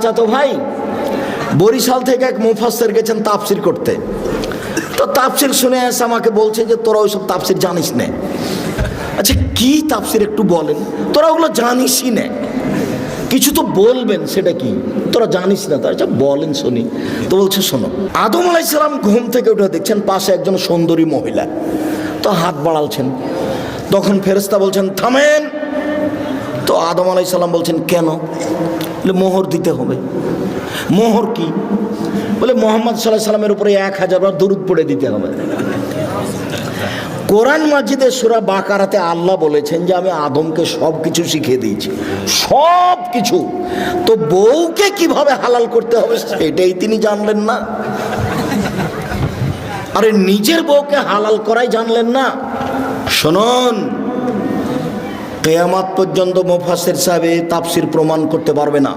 চাচাতো ভাই, বরিশাল থেকে এক মুফাসের গেছেন তাফসির করতে। তো তাফসির শুনে এসে আমাকে বলছে যে, তোরা ওইসব তাফসির জানিস নে। আচ্ছা কি তাফসির একটু বলেন? তোরা ওগুলো জানিসই না। কিছু তো বলবেন, সেটা কি? তোরা জানিস না তাই আচ্ছা বলেন শুনি। তো বলছে, শোনো, আদম আলাইসালাম ঘুম থেকে উঠে দেখছেন পাশে একজন সুন্দরী মহিলা। তো হাত বাড়ালছেন। তখন ফেরেস্তা বলছেন, থামেন! আদম আলাইসাল্লাম বলছেন, কেন? বলে, মোহর দিতে হবে। মোহর কি? বলে, মোহাম্মদ সাল্লাহ সাল্লামের উপরে এক হাজার বার দরুদ পড়ে দিতে হবে। কোরআন মাজিদে সুরা বাকারাতে আল্লাহ বলেছেন যে, আমি আদমকে সব কিছু শিখিয়ে দিয়েছি সব কিছু তো বউকে কীভাবে হালাল করতে হবে সেটাই তিনি জানলেন না। আরে, নিজের বউকে হালাল করাই জানলেন না। শুনুন কেয়ামাত পর্যন্ত মোফাসের সাহেব তাপসির প্রমাণ করতে পারবে না।